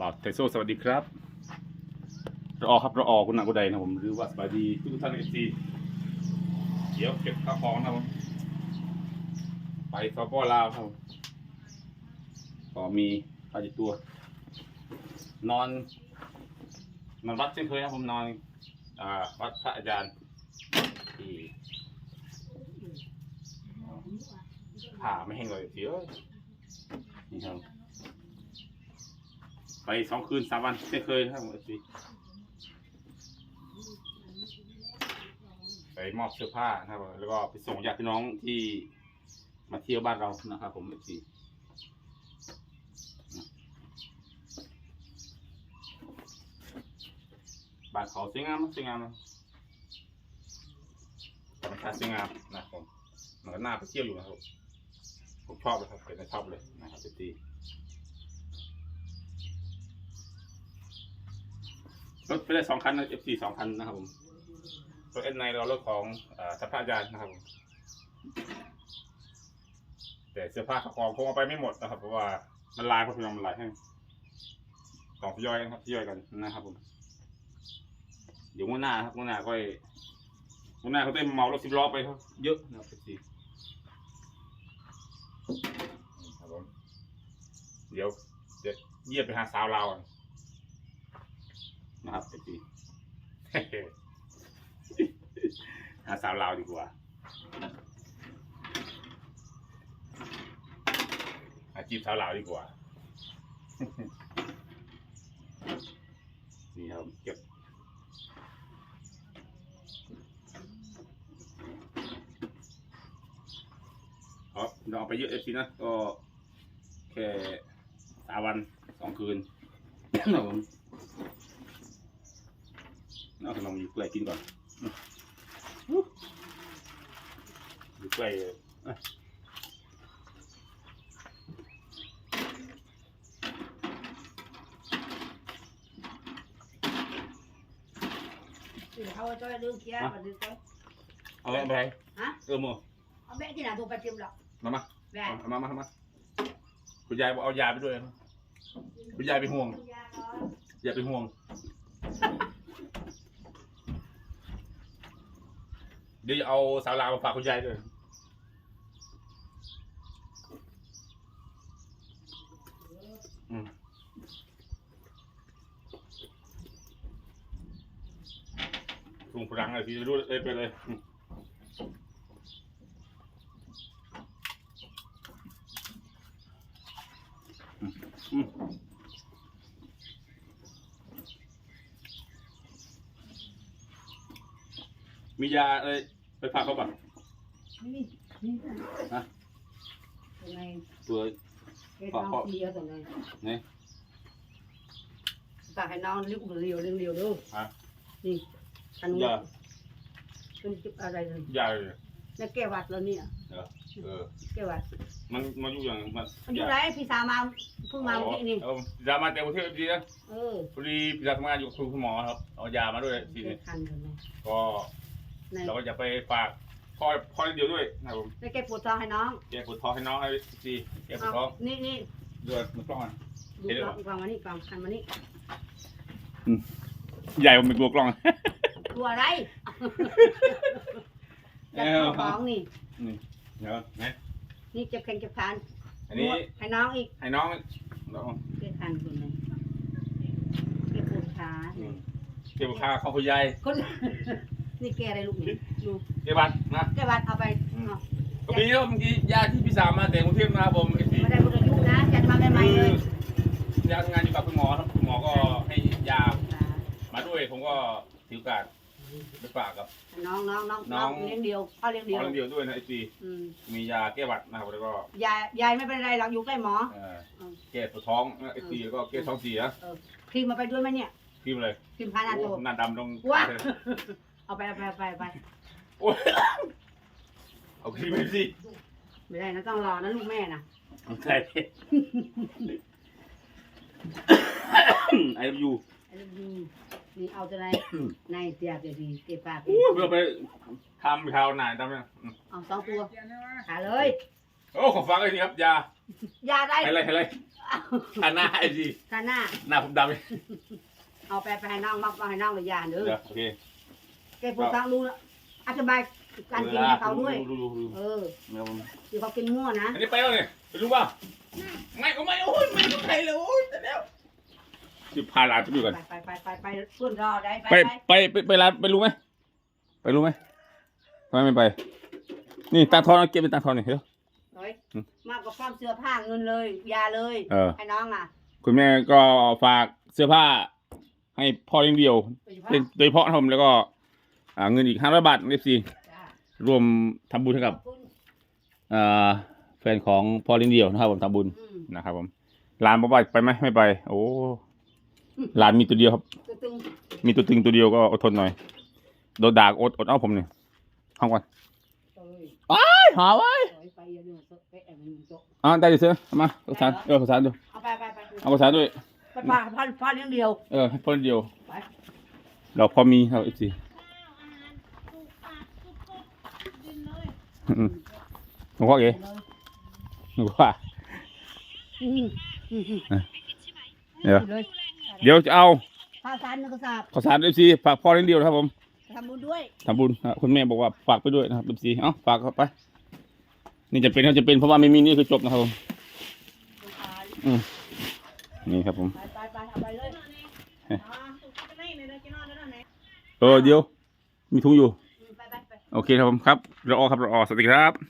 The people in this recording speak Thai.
บาวไทโซสวัสดีครับรอครับรออคุณนักกุใดนะผมหรือว่าสบายดีทุกท่านเอฟซีเดี๋ยวเก็บข้าวของนะผมไปสปปลาวครับก็มีปลาจิตตัว นอนนอนวัดเช่นเคยครับผมนอนอ่าวัดพระอาจารย์ที่ผ่าไม่แห้งเลยเดี๋ยวนี่ครับ ไปสองคืนสามวันไม่เคยนะครับผมสิไปมอบเสื้อผ้านะครับ แล้วก็ไปส่งญาติพี่น้องที่มาเที่ยวบ้านเรานะครับ ผมสิบ้านเขาสวยงามสวยงามธรรมชาติสวยงามนะครับผมมันก็น่าไปเที่ยวอยู่นะครับผมชอบเลยครับเป็นชอบเลยนะครับสิ รถไปได้สองคันนะ F4 สองคันนะครับผมรถเอ็นไนเรารถของสัพพายานนะครับผมแต่เสื้อผ้าของคงเอาไปไม่หมดนะครับ เพราะว่ามันลายพราะพี่น้องมันลายให้ต้องทยอยกันครับทยอยกันนะครับผมเดี๋ยวงวดหน้าครับงวดหน้าก็งวดหน้าเขาเต้นเมารถสิบล้อไปครับเยอะนะครับ F4 ครับผมเดี๋ยวจะเยียบไปหาสาวเราวก่อน นะครับเป็นปีหาสาวลาวดีกว่าหาจีบสาวลาวดีกว่า นี่ครับเก็บเอาเราเอาไปเยอะเอฟซีนะก็แค่สามวันสองคืนครับผม เอาขนมอยู่ใกล้กินก่อนอยู่ใกล้เลยอะเอา cho đưa kia và đưa tới เอาไปไหนฮะเออโมเอาแม่ที่ไหนถูกไปจิ้มหรอกมามาแม่เอามามามาคุณยายบอกเอายาไปด้วยครับคุณยายไปห่วงอย่าไปห่วง เดี๋ยวจะเอาสาวลาวมาฝากคุณยายด้วยอืมลุงฝรั่งอะไรพี่รู้เอ้ยไปเลยอืมมียาอะไร ไปฝากเขาป่ะนี่นี่ฮะตรงไหนตัวแกต้องเลียวตรงไหนไหนฝากให้น้องลิ้วเลียวเลียวเลียวดูฮะนี่อันนี้ยาเป็นจุดอะไรเลยยาเลยแล้วแกวัดแล้วเนี่ยเออแกวัดมันมันอยู่อย่างมันมันอยู่ไหนพี่สาวมาเพิ่งมาเมื่อกี้นี่เออดามาแต่กรุงเทพดีนะเออพอดีพี่ทำงานอยู่กับคุณหมอครับเอายามาด้วยทีแกนี้คันกันไหมก็ ในเราก็จะไปฝากพ่อพ่อเดียวด้วยนะครับผมแล้วแกปวดท้องให้น้องแกปวดท้องให้น้องให้ดีแกปวดเอาท้องนี่นี่ด้วยมันกล้องอะดูกล้องกล้องมานี่กล้องคันมานี่ใหญ่ผมเป็นกลัวกล้องตัวอะไรจับเข้าท้องนี่เดี๋ยวนะนี่เจ็บแข้งเจ็บขาอันนี้ให้น้องอีกให้น้องน้องเจ็บคันคนเลยแกปวดขาอืมเก็บค่าของคุณยายคน นี่แกอะไรลูกนี่ดูเก็บบัตรนะแกวัดเอาไปเอาก็มีแล้วเมื่อกี้ยาที่พี่สาวมาแต่กรุงเทพนะครับผมไอ้ที่ไม่ได้บุญอายุนะจัดมาใหม่ๆเลยยาทำงานอยู่กับคุณหมอครับคุณหมอก็ให้ยามาด้วยผมก็ถือโอกาสไปฝากกับ น้องน้องน้องน้น้อองงเลี้ยงเดียวพ่อเลี้ยงหมเดีอยวเรื่องเดียวด้วยนะไอ้ที่อืมมียาแก้หวัดนะครับแล้วก็ยายยายไม่เป็นไรหรอกอยู่ใกล้หมอเอ่ออืมแก้ปวดท้องไอ้ที่แล้วก็แก้ท้องเสียครีมมาไปด้วยไหมเนี่ยพิมพ์เลยครีมพานาโตโอ้หน้าดำตรงว้า เอาไปเอาไปเอาไปเอาไปโอ้ยเอาครีมไปสิไม่ได้นะต้องรอนะลูกแม่นะใช่ไอ้ยูไอ้ลูกดีนี่เอาจะไหนในเตียเดี๋ยวดีเก็บปากโอ้ยเพื่อไปทำข่าวหนาทำเนี่ยอืมเอาสองตัวหาเลย โอ้ของฟังไอ้นี่ครับยายาได้อะไรอะไรทาหน้าไอ้ดีทาหน้าหน้าผมดำเลยเอาไปไปให้น้องมาเอาให้น้องเลยยาเด้อ เดี๋ยวโอเค แกปวดท้องรู้แล้วอธิบายการกินให้เขาด้วย ดูดูดูเออนะครับผมที่เขากินมั่วนะอันนี้ไปแล้วเนี่ยไปรู้ป่ะไม่ก็ไม่โอ้ยไม่ก็ใครเลยโอ้ยแต่แล้วที่พาหลานไปดูกันไปไปไปไปไปเพื่อนรอได้ไปไปไปไปไปไปร้านไปรู้ไหมไปรู้ไหมทำไมไม่ไป นี่ตาทอนเอาเก็บเป็นตาทอนเนี่ยเดี๋ยว เฮ้ยอืม มากกว่าความเสื้อผ้าเงินเลยยาเลยเออ ให้น้องอะคุณแม่ก็ฝากเสื้อผ้าให้พ่อเลี้ยงเดียวโดยเฉพาะเป็นโดยเฉพาะนะครับผมแล้วก็ อ่าเงินอีกห้าร้อยบาทเอฟซีจ้ารวมทำบุญให้กับขอบคุณอ่าแฟนของพ่อเลี้ยงเดียวนะครับผมทำบุญอืมนะครับผมหลานบอกว่าไปไหมไม่ไป โอ้หลานมีตัวเดียวครับตัวตึงมีตัวตึงตัวเดียวก็อดทนหน่อยโดนด่าก็อดอดเอาผมเนี่ยห้องก่อนเอ้ยหาไว้ปล่อยไปเยอะๆเป๊ะแอบมันโต๊ะอ่าได้ดิเสือเอามาข้าวสารเออข้าวสารดูเอาไปไปไปเอาข้าวสารด้วยไปพาพาพาเลี้ยงเดียว เออให้พ่อเดียวไปเราพอมีครับเอฟซี หลวงพ่อเอ๋หลวงพ่อเดี๋ยวเดี๋ยวจะเอาพาสารกระสาบข้าวสารเอฟซีฝากพ่อเลี้ยงเดียวนะครับผมทำบุญด้วยทำบุญนะคุณแม่บอกว่าฝากไปด้วยนะครับเอฟซีเอ้าฝากเข้าไป นี่จะเป็นเขาจะเป็นเพราะว่าไม่มีนี่คือจบนะครับผมสงสารนี่ครับผมไปไปไปเอาไปเลยเออเดี๋ยวมีถุงอยู่ โอเคครับผมครับรอครับรอสวัสดีครับ